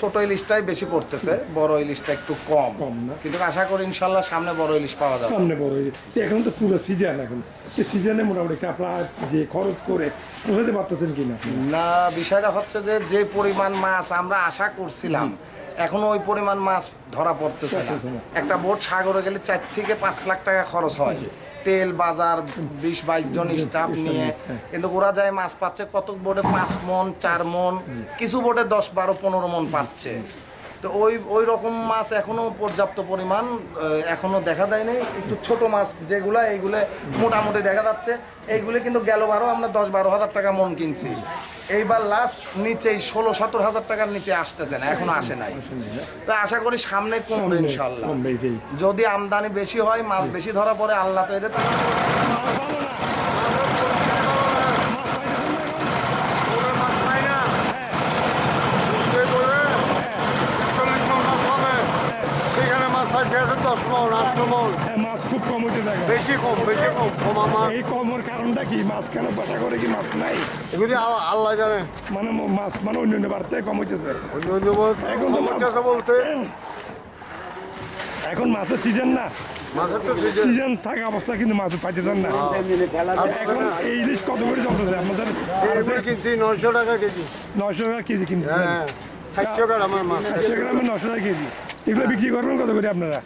ছোট ইলিশটাই বেশি পড়তেছে বড় ইলিশটা একটু কম। কম না? কিন্তু আশা করি ইনশাল্লাহ সামনে বড় ইলিশ পাওয়া যাবে। সামনে বড় ইলিশ এখন তো পুরো সিজন এখন। এই সিজনে মোটামুটি আপনার যে খরচ করে বুঝতে পারতেছেন কিনা? না বিষয়টা হচ্ছে যে যে পরিমাণ মাছ আমরা আশা করছিলাম এখনও ওই পরিমাণ মাছ ধরা পড়তেছে না। একটা বোট সাগরে গেলে চার থেকে পাঁচ লাখ টাকা খরচ হয়। তেল, বাজার, বিশ, বাইশ জন স্টাফ নিয়ে। কিন্তু ওরা যায় মাছ পাচ্ছে, কত বোটে পাঁচ মন, চার মন, কিছু বোটে দশ, বারো, পনেরো মন পাচ্ছে। তো ওই ওই রকম মাছ এখনও পর্যাপ্ত পরিমাণ এখনও দেখা দেয় নাই একটু ছোট মাছ যেগুলা, এইগুলো মোটামুটি দেখা যাচ্ছে। এইগুলো কিন্তু গেল বারো, আমরা দশ, বারো হাজার টাকা মন কিনছি। এইবার লাস্ট নিচেই ষোলো সতেরো হাজার টাকার নিচে আসতেছে না এখনও আসে নাই। তো আশা করি সামনে কমবে ইনশাল্লাহ যদি আমদানি বেশি হয় মাছ বেশি ধরা পড়ে আল্লাহ তো এটা তো ওদের মাছ পাই না বুঝতে বলে চল্লিশ মন মাছ পাবে আছে দশ মন মন। হ্যাঁ, মাছ খুব কম হইতে থাকে। বেশি কম বেশি কম কম আমার। এই কমের কারণটা কি? মাছ কেন বাসা করে কি মাছ নাই? এগুলি আল্লাহ- জানে। মানে মাছ মানে অন্য অন্য বাড়তে কম হইতেছে অন্য অন্য এখন তো বলতে। এখন মাছের সিজন না। সিজন থাকা অবস্থা কিন্তু মাছ পাইতেছেন না। এখন এই ইলিশ কত করে চলতেছে আপনাদের কিনছি নয়শো টাকা কেজি। নশো টাকা কেজি কিনতেছেন হ্যাঁ সাতশো গ্রাম আমার মাছ। একশো গ্রামে নশো টাকা কেজি। এগুলো বিক্রি করবেন কত করে আপনারা?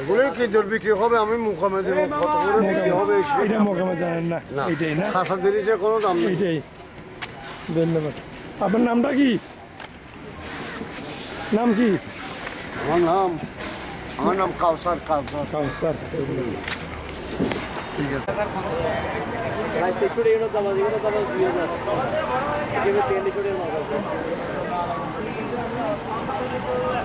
এগুলি কি দর বিক্রি হবে আমি মুখামে দেবো। কত করে বিক্রি হবে এটা মোকামে জানেন না না। না? খাসা জিনিসের কোনো দাম নেই। এইটাই ধন্যবাদ। আপনার নামটা কি? নাম কি? আমার নাম আমার নাম কাউসার কাউসার। কাউসার। Thank you.